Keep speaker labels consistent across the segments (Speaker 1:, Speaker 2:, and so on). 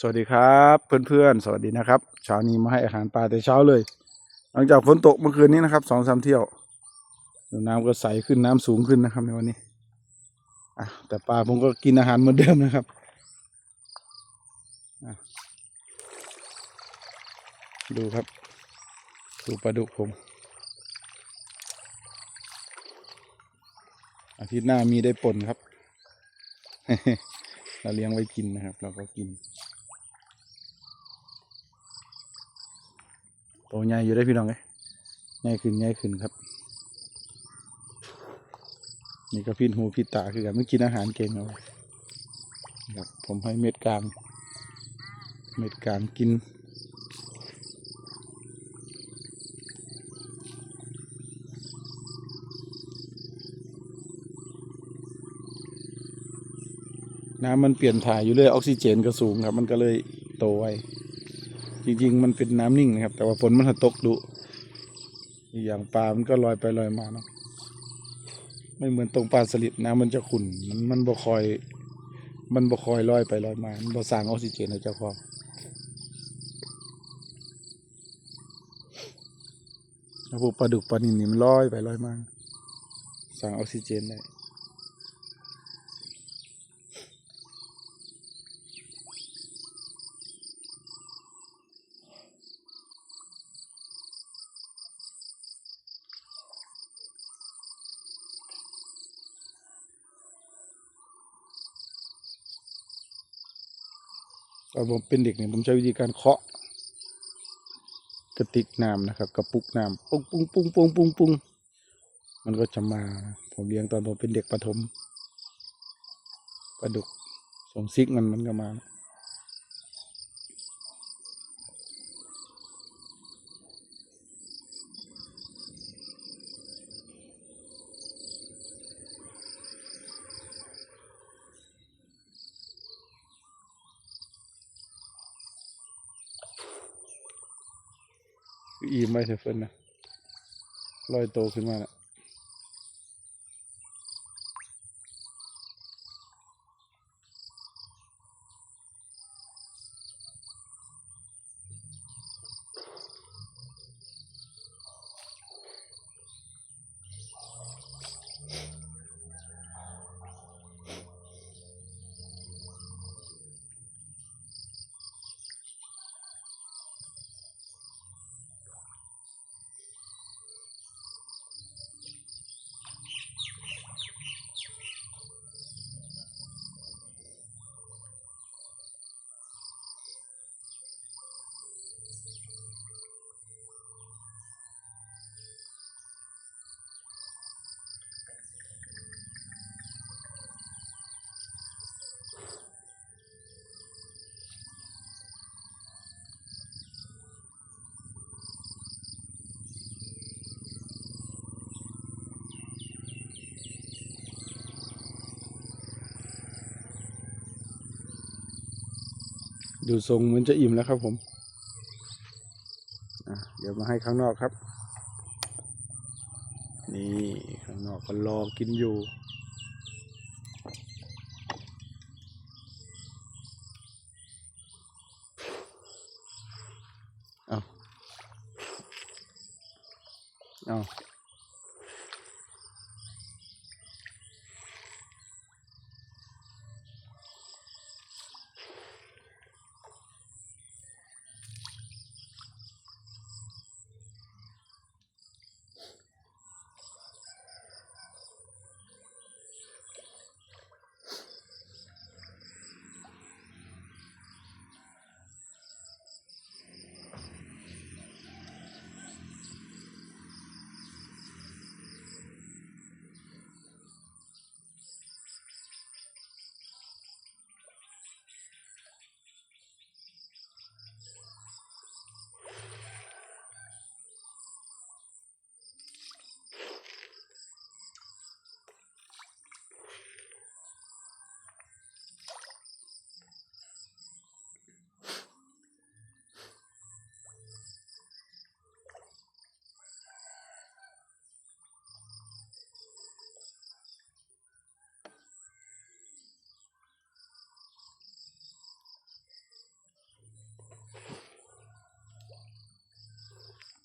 Speaker 1: สวัสดีครับเพื่อนๆ สวัสดีนะครับเช้านี้มาให้อาหารปลาแต่เช้าเลย หลังจากฝนตกเมื่อคืนนี้นะครับสองสามเที่ยวน้ำก็ใสขึ้นน้ำสูงขึ้นนะครับในวันนี้อะแต่ปลาผมก็กินอาหารเหมือนเดิมนะครับดูครับ ดูปลาดุกผม อาทิตย์หน้ามีได้ป่นครับ เราเลี้ยงไว้กินนะครับ เราก็กิน โตใหญ่อยู่ได้พี่น้องเอ้ยใหญ่ขึ้นใหญ่ขึ้นครับ นี่ก็พินหูพิตาคือกันไม่กินอาหารเก่งเอาครับผมให้เม็ดกลาง เม็ดกลางกินน้ำมันเปลี่ยนถ่ายอยู่เรื่อยออกซิเจนก็สูงครับ มันก็เลยโตไว จริงๆ มันเป็นน้ำนิ่งนะครับ แต่ว่าฝนมันตกดุอย่างปลา มันก็ลอยไปลอยมาเนาะไม่เหมือนตรงปลาสลิดน้ำมันจะขุ่นมันมันบ่คอย มันบ่คอยลอยไปลอยมา มันบ่สร้างออกซิเจนให้เจ้าของแล้วพวกปลาดุกปลานิลนี่มันลอยไปลอยมาสร้างออกซิเจนได้ ตอนผมเป็นเด็กเนี่ยผมใช้วิธีการเคาะกระติกน้ำนะครับกระปุกน้ำปุ้งปุ้งปุ้งปุ้งปุ้งปุ้งมันก็จะมา ผมเลี้ยงตอนผมเป็นเด็กประถมปลาดุกส่งซิกมันมันก็มา อีไม่เถอะเฟินนะลอยโตขึ้นมาแล้ว ดูทรงเหมือนจะอิ่มแล้วครับผมเดี๋ยวมาให้ข้างนอกครับ นี่ข้างนอกก็รอกินอยู่เอาเอา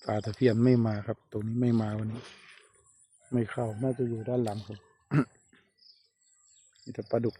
Speaker 1: ปลาตะเพียนไม่มาครับ ตรงนี้ไม่มาวันนี้ ไม่เข้าน่าจะอยู่ด้านหลังครับมีแต่ปลาดุก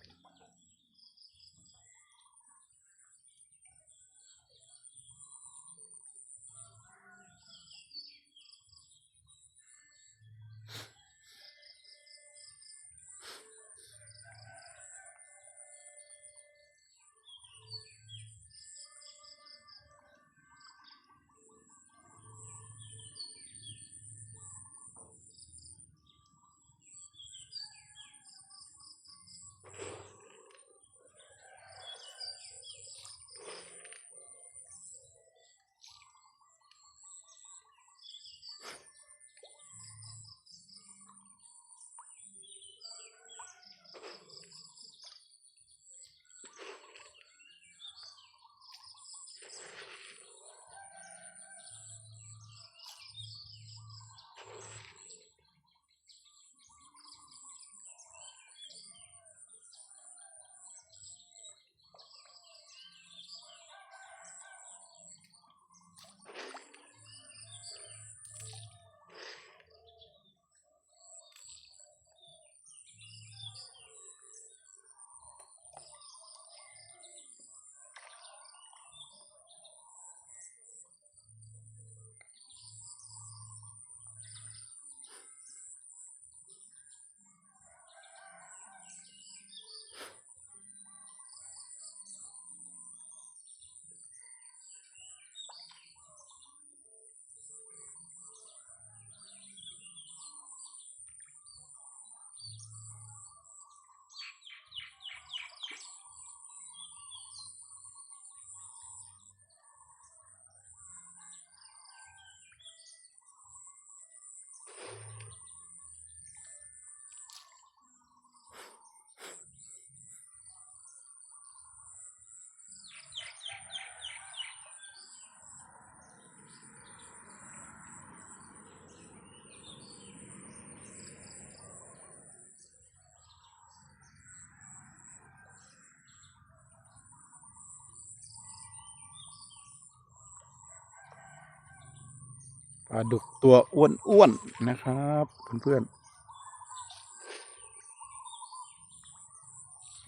Speaker 1: ปลาดุกตัวอ้วนๆนะครับเพื่อนๆ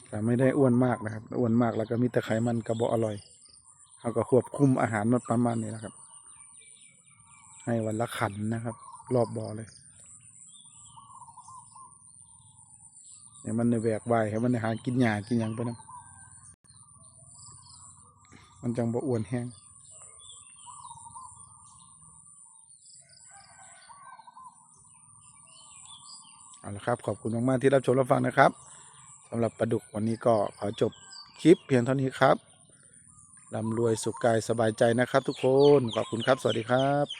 Speaker 1: แต่ไม่ได้อ้วนมากนะครับ อ้วนมากแล้วก็มีแต่ไขมันกระบอกอร่อยเขาก็ควบคุมอาหารมันประมาณนี้นะครับ ให้วันละขันนะครับ รอบบ่อเลยเนี่ยมันในแบกไว้ให้มันในหากินหญ้ากินหยังไปนะมันจังบ่อ้วนแห้ง เอาละครับ ขอบคุณมากๆที่รับชมรับฟังนะครับสำหรับปลาดุกวันนี้ก็ขอจบคลิปเพียงเท่านี้ครับร่ำรวยสุขกายสบายใจนะครับ ทุกคนขอบคุณครับ สวัสดีครับ